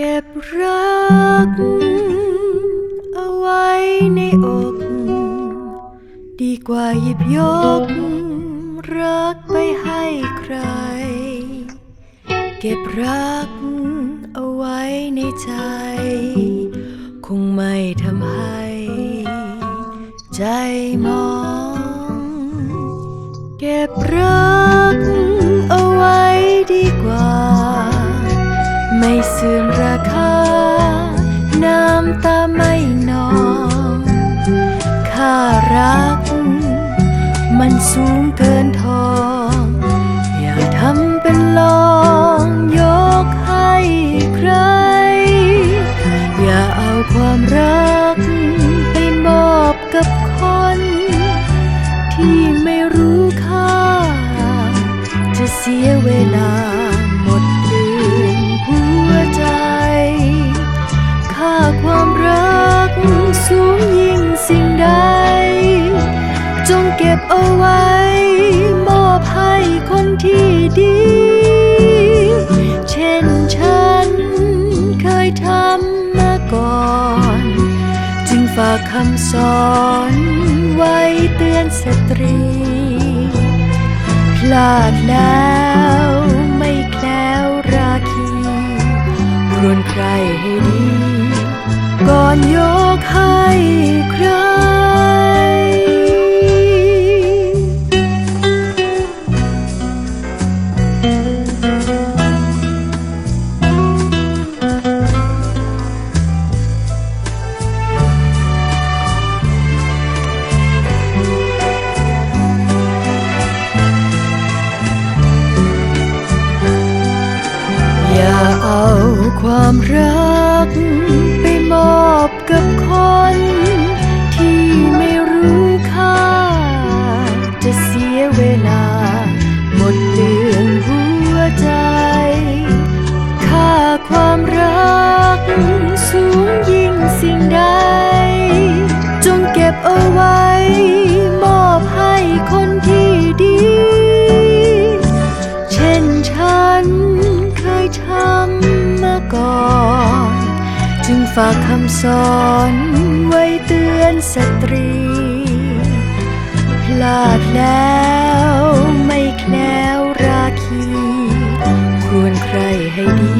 ก็บรักเอาไว้ในอก ดีกว่าหยิบยก รักไปให้ใคร เก็บรักเอาไว้ในใจ คงไม่ทำให้ ใจมอง เก็บรัก ตาไม่นองค่ารัก มันสูงเกินทอง อย่าทำเป็นลองยกให้ใคร อย่าเอาความรัก ไปมอบกับคน ที่ไม่รู้ค่า จะเสียเวลา บเอาไว้ มอบให้คนที่ดี เช่นฉันเคยทำมาก่อน จึงฝากคำสอนไว้เตือนสตรี พลาดแล้วไม่แคล้วราคีรวนใครให้ดี ก่อนยกให้ อย่าเอาความรักไปมอบกับคน ฝากคำสอนไว้เตือนสตรี พลาดแล้วไม่แคล้วราคี ควรใครให้ดี